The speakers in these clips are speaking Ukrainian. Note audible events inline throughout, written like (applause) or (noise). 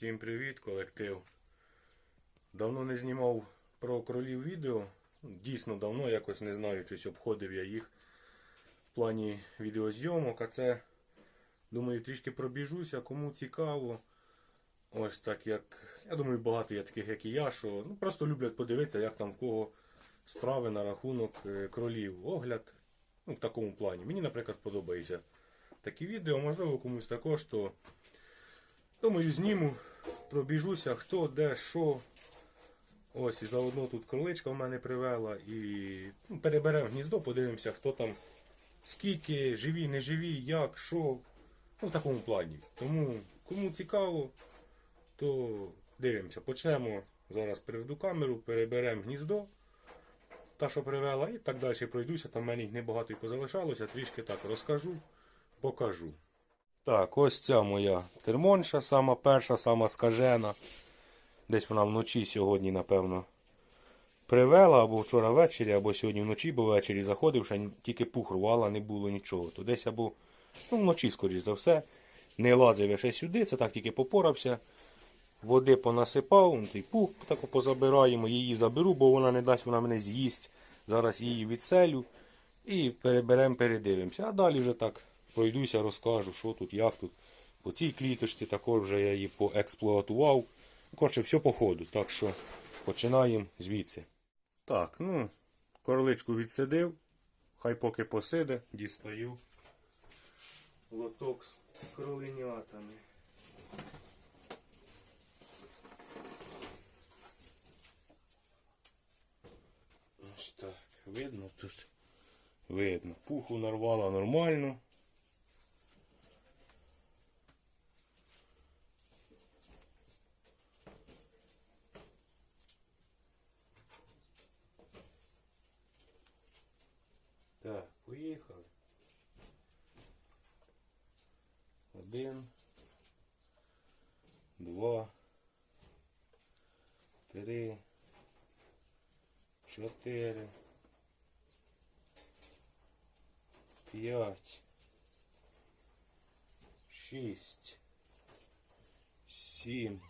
Всім привіт, колектив. Давно не знімав про кролів відео. Дійсно давно, якось не знаю, щось обходив я їх в плані відеозйомок. А це, думаю, трішки пробіжуся, кому цікаво. Ось так як. Я думаю, багато є таких, як і я, що ну, просто люблять подивитися, як там в кого справи на рахунок е, кролів. Огляд. Ну, в такому плані. Мені, наприклад, подобається такі відео, можливо, комусь також, то думаю, зніму, пробіжуся, хто, де, що. Ось і заодно тут кроличка в мене привела і ну, переберемо гніздо, подивимося, хто там, скільки, живі, не живі, як, що. Ну, в такому плані. Тому, кому цікаво, то дивимося. Почнемо. Зараз приведу камеру, переберемо гніздо. Та, що привела, і так далі пройдуся. Там в мене їх небагато і позалишалося, трішки так розкажу, покажу. Так, ось ця моя термонша, сама перша, сама скажена. Десь вона вночі сьогодні, напевно, привела, або вчора ввечері, або сьогодні вночі, бо ввечері заходив, ще тільки пух рвала, не було нічого. То десь або ну, вночі, скоріш за все, не лазив я ще сюди, це так тільки попорався. Води понасипав, ну, той пух так позабираємо, її заберу, бо вона не дасть, вона мене з'їсть. Зараз її відселю і переберемо, передивимося. А далі вже так пройдуся, розкажу, що тут, як тут. По цій кліточці також вже я її поексплуатував. Коротше, все по ходу. Так що починаємо звідси. Так, ну, корличку відсидив. Хай поки посиде, дістаю лоток з кроленятами. Ось так, видно тут. Видно. Пуху нарвала нормально. Так, поїхали. Один. Два. Три. Чотири. П'ять. Шість. Сім.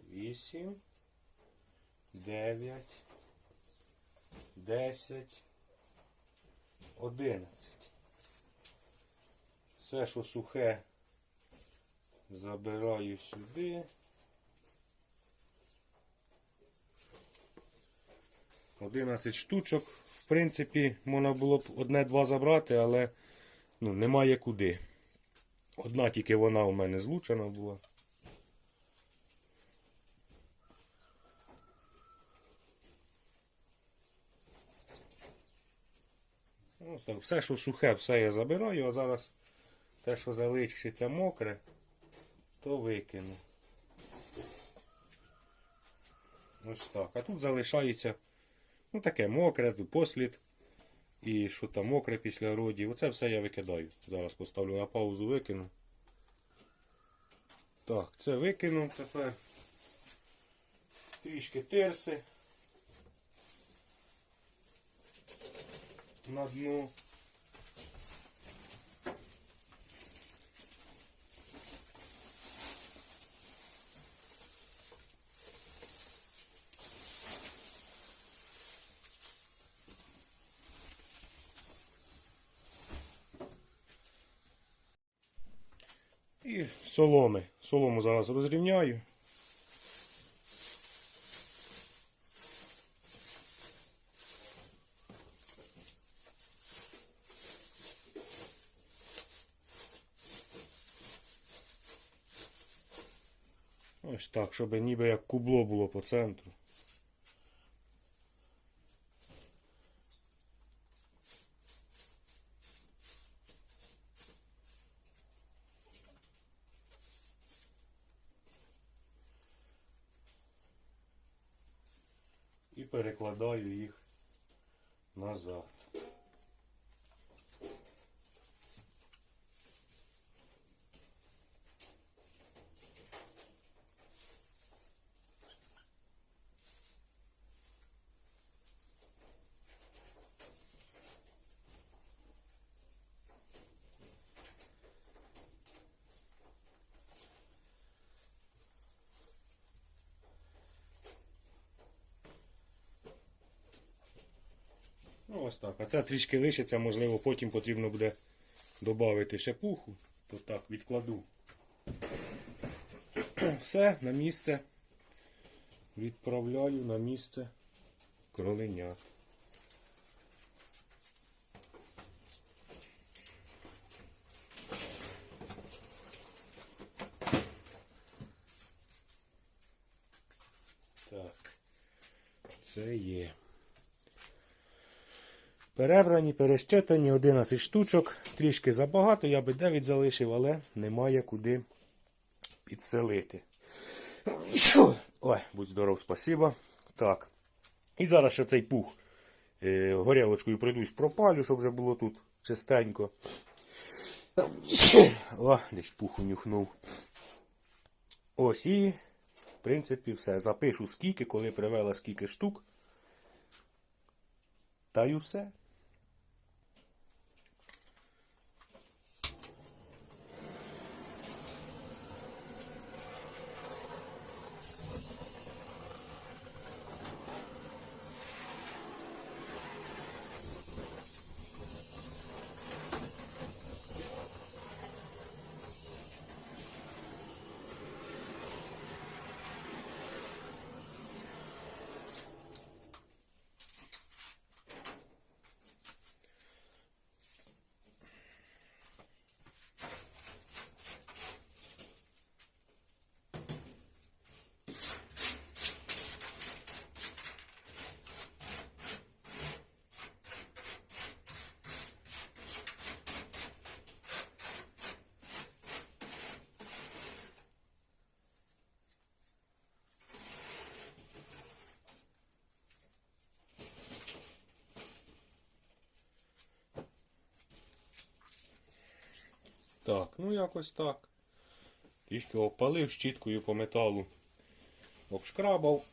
Вісім. Дев'ять. Десять. Одинадцять. Все, що сухе, забираю сюди. 11 штучок. В принципі, можна було б одне-два забрати, але ну, немає куди. Одна тільки вона у мене злучена була. Ну, так, все, що сухе, все я забираю, а зараз те, що залишиться мокре, то викину. Ось так. А тут залишається ну, таке мокре, послід. І що там мокре після родів. Оце все я викидаю. Зараз поставлю на паузу, викину. Так, це викину тепер. Трішки терси. На дно. І соломи. Солому зараз розрівняю. Ось так, щоб ніби як кубло було по центру. і перекладаю їх назад. Ось так. А це трішки лишиться, можливо, потім потрібно буде додати ще пуху. То так, відкладу. Все, на місце. Відправляю на місце кроленят. Так, це є. Перебрані, перещитані 11 штучок. Трішки забагато, я би 9 залишив, але немає куди підселити. Ой, будь здоров, спасибо. Так. І зараз ще цей пух е, горілочкою пройдусь пропалю, щоб вже було тут чистенько. О, десь пуху нюхнув. Ось і, в принципі, все. Запишу скільки, коли привела скільки штук. Та й усе. Так, ну якось так. Трішки опалив щіткою по металу. Обшкрабав.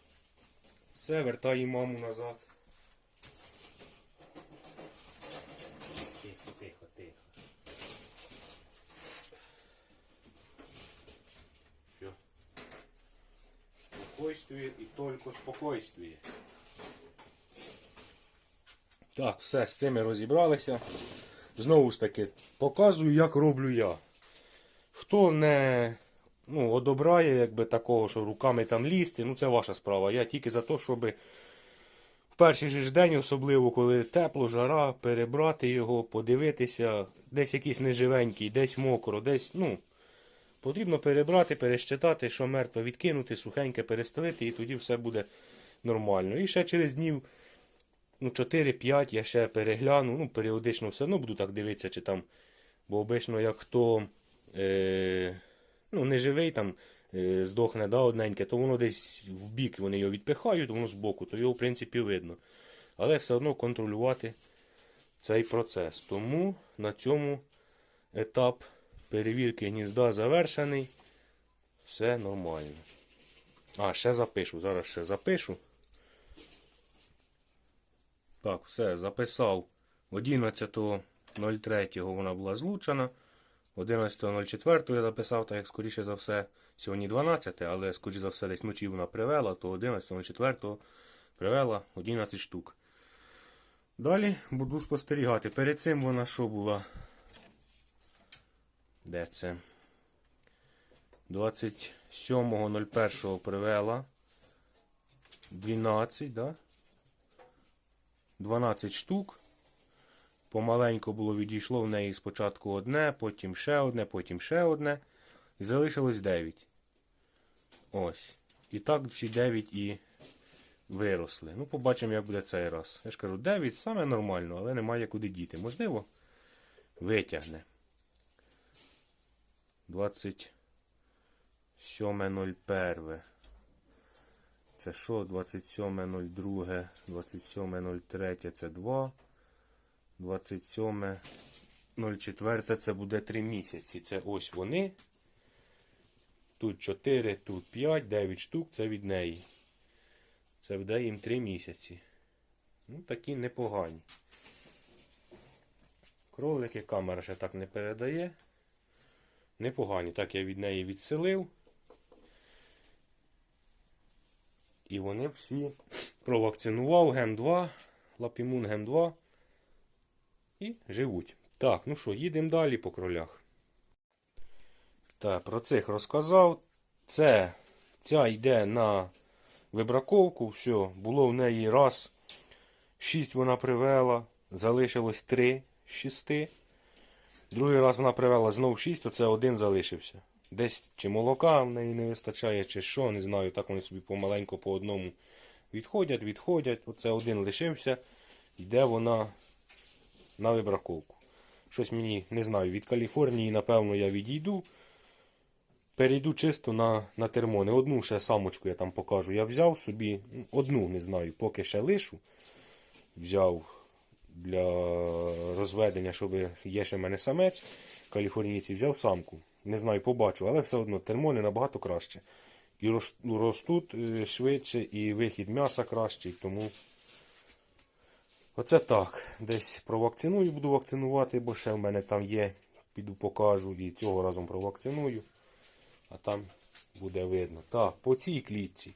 Все, вертаю маму назад. Тихо, тихо, тихо. Все. Спокойствие і тільки спокойствие. Так, все, з цими розібралися. Знову ж таки, показую, як роблю я. Хто не ну, одобряє якби, такого, що руками там лізти, ну це ваша справа. Я тільки за те, щоб в перший же день, особливо коли тепло, жара, перебрати його, подивитися, десь якийсь неживенький, десь мокро, десь, ну, потрібно перебрати, перещитати, що мертве відкинути, сухеньке перестелити, і тоді все буде нормально. І ще через днів ну, 4-5 я ще перегляну, ну, періодично все одно буду так дивитися, чи там. Бо обично, як хто е, ну, не живий, там, е, здохне да, одненьке, то воно десь в бік вони його відпихають, воно збоку, то його, в принципі, видно. Але все одно контролювати цей процес. Тому на цьому етап перевірки гнізда завершений. Все нормально. А, ще запишу. Зараз ще запишу. Так, все, записав. 11.03 вона була злучена. 11.04 я записав, так як скоріше за все, сьогодні 12, але скоріше за все десь вночі вона привела, то 11.04 привела 11 штук. Далі буду спостерігати. Перед цим вона що була? Де це? 27.01 привела 12, да? 12 штук. Помаленько було відійшло в неї спочатку одне, потім ще одне, потім ще одне. І залишилось 9. Ось. І так всі 9 і виросли. Ну, побачимо, як буде цей раз. Я ж кажу, 9 саме нормально, але немає куди діти. Можливо, витягне. 27.01. Це що? 27.02, 27.03 це 2. 27.04 це буде 3 місяці. Це ось вони. Тут 4, тут 5, 9 штук, це від неї. Це буде їм 3 місяці. Ну, такі непогані. Кролики камера ще так не передає. Непогані. Так я від неї відселив. І вони всі провакцинував Ген 2, Лапімун Ген 2. і живуть. Так, ну що, їдемо далі по кролях. Так, про цих розказав. Це ця йде на вибраковку. Все, було в неї раз. Шість вона привела, залишилось три з шести. Другий раз вона привела знов шість, то це один залишився. Десь чи молока в неї не вистачає, чи що, не знаю. Так вони собі помаленько по одному відходять, відходять. Оце один лишився. Йде вона на вибраковку. Щось мені не знаю. Від Каліфорнії, напевно, я відійду. Перейду чисто на, на термони. Одну ще самочку я там покажу. Я взяв собі, ну, одну не знаю, поки ще лишу. Взяв для розведення, щоб є ще в мене самець. Каліфорнійці взяв самку. Не знаю, побачу, але все одно термони набагато краще. І ростуть е, швидше, і вихід м'яса кращий, тому. Оце так. Десь провакциную, буду вакцинувати, бо ще в мене там є. Піду покажу і цього разом провакциную. А там буде видно. Так, по цій клітці,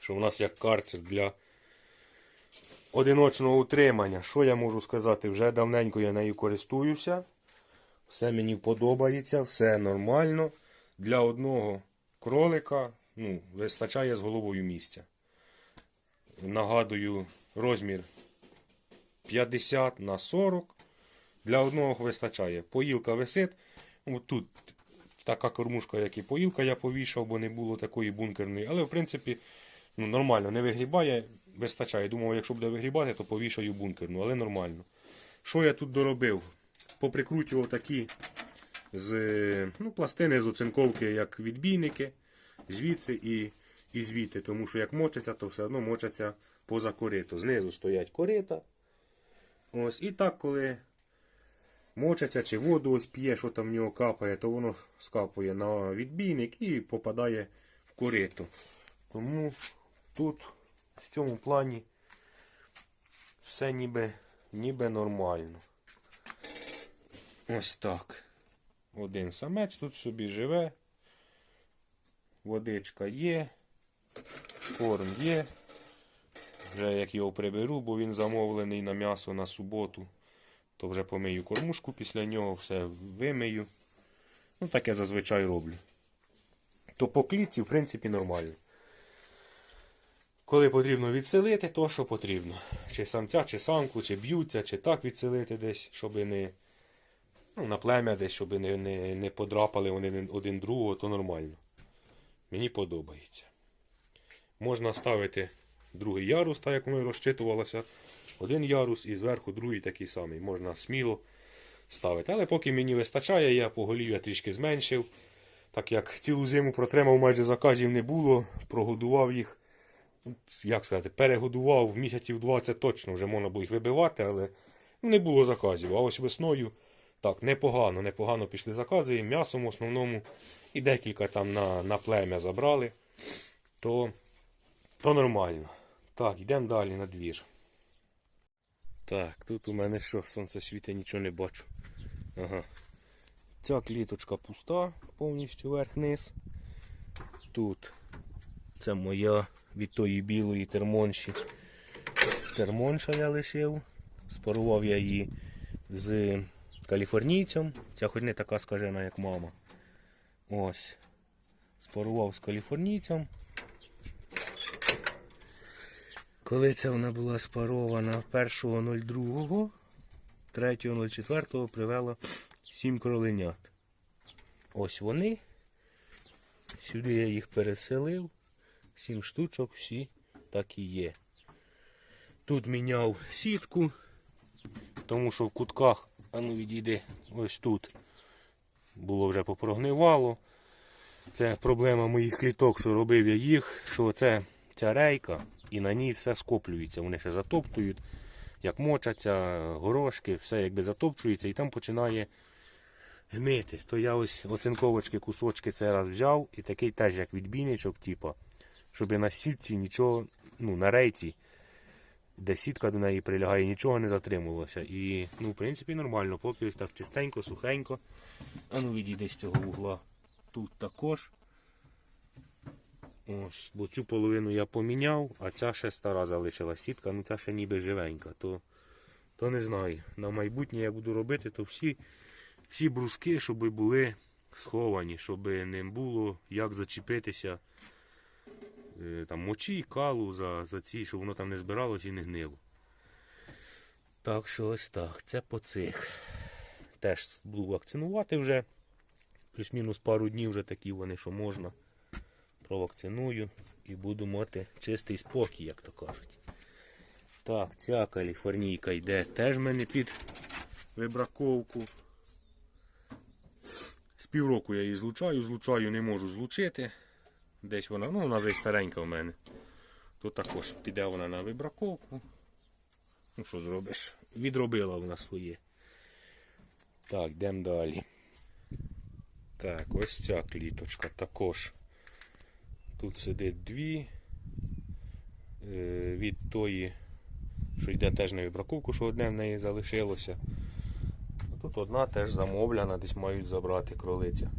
що в нас як карцер для одиночного утримання. Що я можу сказати? Вже давненько я нею користуюся. Все мені подобається, все нормально. Для одного кролика ну, вистачає з головою місця. Нагадую, розмір 50 на 40. Для одного вистачає. Поїлка висить. Тут така кормушка, як і поїлка, я повішав, бо не було такої бункерної. Але, в принципі, ну, нормально, не вигрібає, вистачає. Думав, якщо буде вигрібати, то повішаю бункерну, але нормально. Що я тут доробив? Поприкручував такі з ну, пластини з оцинковки, як відбійники, звідси і, і звідти. Тому що як мочиться, то все одно мочаться поза корито. Знизу стоять корита. Ось, і так, коли мочиться чи воду ось п'є, що там в нього капає, то воно скапує на відбійник і попадає в корито. Тому тут в цьому плані все ніби, ніби нормально. Ось так. Один самець тут собі живе. Водичка є. Корм є. Вже як його приберу, бо він замовлений на м'ясо на суботу, то вже помию кормушку після нього, все вимию. Ну, так я зазвичай роблю. То по клітці, в принципі, нормально. Коли потрібно відселити, то що потрібно. Чи самця, чи самку, чи б'ються, чи так відселити десь, щоб не. Ну, на плем'я десь, щоб не, не, не подрапали вони один другого, то нормально. Мені подобається. Можна ставити другий ярус, так як воно розчитувалося. Один ярус і зверху другий такий самий. Можна сміло ставити. Але поки мені вистачає, я поголів'я трішки зменшив. Так як цілу зиму протримав, майже заказів не було, прогодував їх. Як сказати, перегодував місяців 20 точно, вже можна було їх вибивати, але не було заказів. А ось весною так, непогано, непогано пішли закази, і м'ясом в основному, і декілька там на, на плем'я забрали. То, то нормально. Так, йдемо далі на двір. Так, тут у мене що, сонце світить, нічого не бачу. Ага. Ця кліточка пуста, повністю верх-низ. Тут це моя від тої білої термонші. Термонша я лишив. Спарував я її з каліфорнійцем. Ця хоч не така скажена, як мама. Ось. Спарував з каліфорнійцем. Коли це вона була спарована 1.02, 3.04 привела 7 кроленят. Ось вони. Сюди я їх переселив. 7 штучок всі так і є. Тут міняв сітку, тому що в кутках, а ну відійди, ось тут було вже попрогнивало. Це проблема моїх кліток, що робив я їх, що це ця рейка і на ній все скоплюється. Вони ще затоптують, як мочаться, горошки, все якби затопчується і там починає гнити. То я ось оцинковочки, кусочки цей раз взяв і такий теж як відбійничок, типу, щоб на сітці нічого, ну на рейці, де сітка до неї прилягає, нічого не затримувалося. І, ну, в принципі, нормально, поки так чистенько, сухенько. А ну відійди з цього вугла. Тут також. Ось, бо цю половину я поміняв, а ця ще стара залишила сітка, ну ця ще ніби живенька, то то не знаю. На майбутнє я буду робити, то всі, всі бруски, щоб були сховані, щоб не було як зачепитися там, мочі, калу за, за ці, щоб воно там не збиралось і не гнило. Так що ось так. Це по цих. Теж буду вакцинувати вже. Плюс-мінус пару днів вже такі вони, що можна. Провакциную і буду мати чистий спокій, як то кажуть. Так, ця каліфорнійка йде теж в мене під вибраковку. З півроку я її злучаю, злучаю, не можу злучити. Десь вона, ну вона вже й старенька в мене. То також піде вона на вибраковку. Ну що зробиш? Відробила вона своє. Так, йдемо далі. Так, ось ця кліточка також. Тут сидить дві. Е, від тої, що йде теж на вибраковку, що одне в неї залишилося. Тут одна теж замовляна, десь мають забрати кролиця.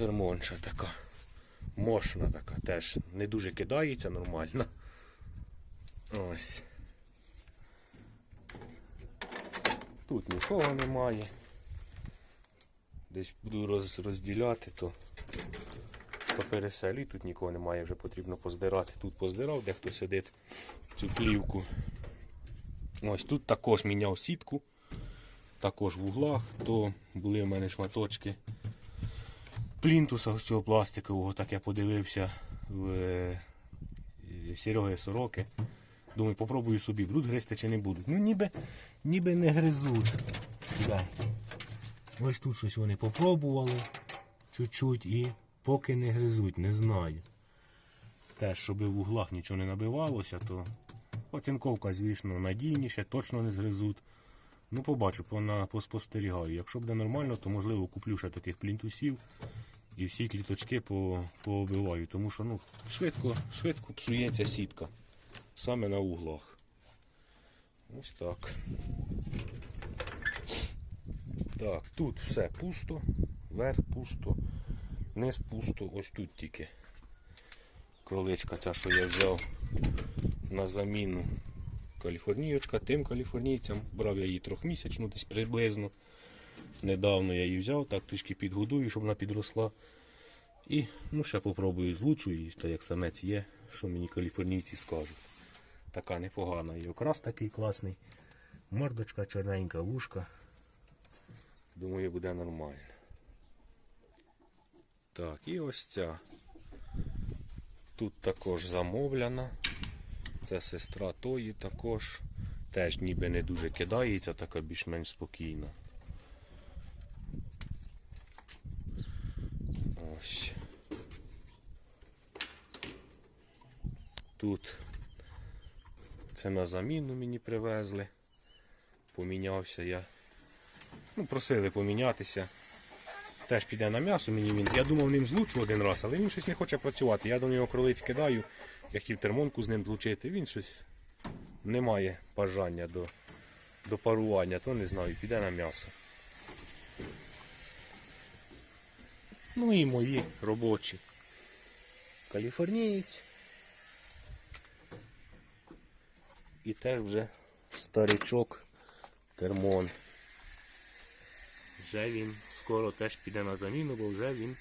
Термонша така. Мощна така, теж не дуже кидається нормально. Ось. Тут нікого немає. Десь буду роз, розділяти, то по переселі тут нікого немає, вже потрібно поздирати. Тут поздирав, де хто сидить цю плівку. Ось тут також міняв сітку, також в углах, то були в мене шматочки плінтуса ось цього пластикового, так я подивився в е, Сереги Сороки. Думаю, попробую собі, будуть гризти чи не будуть. Ну ніби, ніби не гризуть. Ось тут щось вони попробували чуть-чуть і поки не гризуть, не знаю. Теж, щоб в углах нічого не набивалося, то оцінковка, звісно, надійніше, точно не згризуть. Ну, побачу, поспостерігаю. Якщо буде нормально, то можливо куплю ще таких плінтусів і всі кліточки по, пообиваю, тому що ну, швидко, швидко псується сітка. Саме на углах. Ось так. Так, тут все пусто, верх пусто, низ пусто, ось тут тільки кроличка ця, що я взяв на заміну каліфорнієчка, тим каліфорнійцям. Брав я її трьохмісячну десь приблизно. Недавно я її взяв, так трішки підгодую, щоб вона підросла. І ну, ще попробую злучу її, то як самець є, що мені каліфорнійці скажуть. Така непогана. І окрас такий класний. Мордочка чорненька, вушка. Думаю, буде нормально. Так, і ось ця. Тут також замовляна. Це сестра тої також. Теж ніби не дуже кидається, така більш-менш спокійна. Ось. Тут це на заміну мені привезли. Помінявся я. Ну, просили помінятися. Теж піде на м'ясо, мені він. Я думав ним злучу один раз, але він щось не хоче працювати. Я до нього кролиць кидаю, я хотів термонку з ним злучити, він щось не має бажання до, до парування, то не знаю, піде на м'ясо. Ну і мої робочі. Каліфорнієць. І теж вже старичок термон. Вже він скоро теж піде на заміну, бо вже він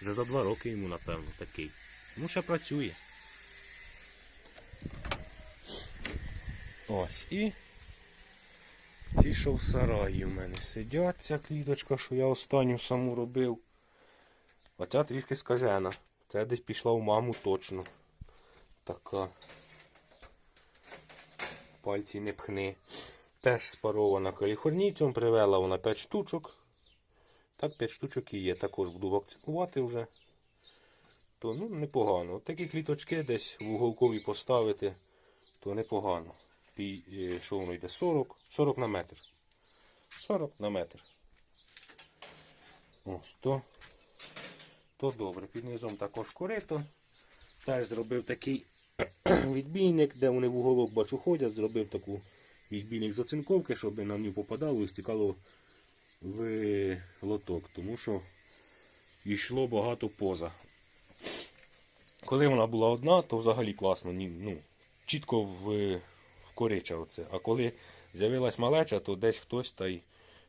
вже за два роки йому, напевно, такий. Ну, ще працює. Ось і ці, що в сараї в мене сидять, ця кліточка, що я останню саму робив. Оця трішки скажена. Це десь пішла в маму точно. Така. Пальці не пхни. Теж спарована каліфорнійцем, привела вона 5 штучок. Так, 5 штучок і є. Також буду вакцинувати вже. То ну, непогано. От такі кліточки десь в уголкові поставити, то непогано. Пі, е, що воно йде? 40, 40 на метр. 40 на метр. Ось то. То добре. Під низом також корито. Теж зробив такий (clears throat) відбійник, де вони в уголок бачу ходять, зробив таку відбійник з оцинковки, щоб на нього попадало і стікало в лоток, тому що йшло багато поза. Коли вона була одна, то взагалі класно. Ну, чітко в, корича оце. А коли з'явилась малеча, то десь хтось та й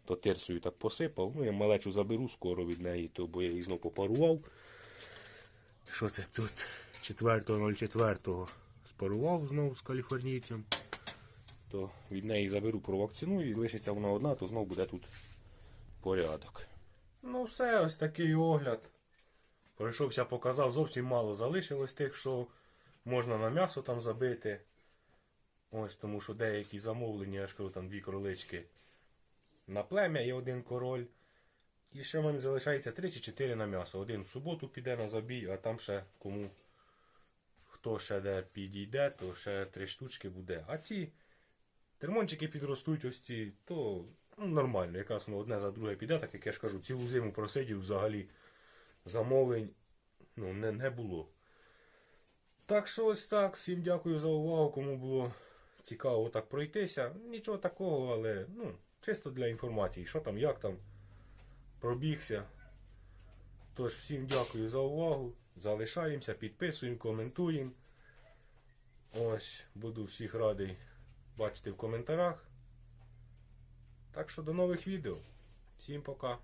то тирсою так посипав. Ну, я малечу заберу скоро від неї, то бо я її знов попарував. Що це тут? 4.04 спарував знову з каліфорнійцем. То від неї заберу провакциную і лишиться вона одна, то знов буде тут порядок. Ну все, ось такий огляд. Пройшовся, показав, зовсім мало залишилось тих, що можна на м'ясо там забити. Ось тому що деякі замовлення, я ж кажу, там дві кролички на плем'я і один король. І ще в мене залишається 3 чи 4 на м'ясо. Один в суботу піде на забій, а там ще кому хто ще де підійде, то ще три штучки буде. А ці термончики підростуть, ось ці, то ну, нормально. Якраз воно одне за друге піде, так як я ж кажу, цілу зиму просидів взагалі замовлень ну, не, не було. Так що ось так. Всім дякую за увагу. Кому було цікаво так пройтися. Нічого такого, але ну, чисто для інформації, що там, як там, пробігся. Тож, всім дякую за увагу. Залишаємося, підписуємо, коментуємо. Ось, буду всіх радий бачити в коментарях. Так що до нових відео. Всім пока.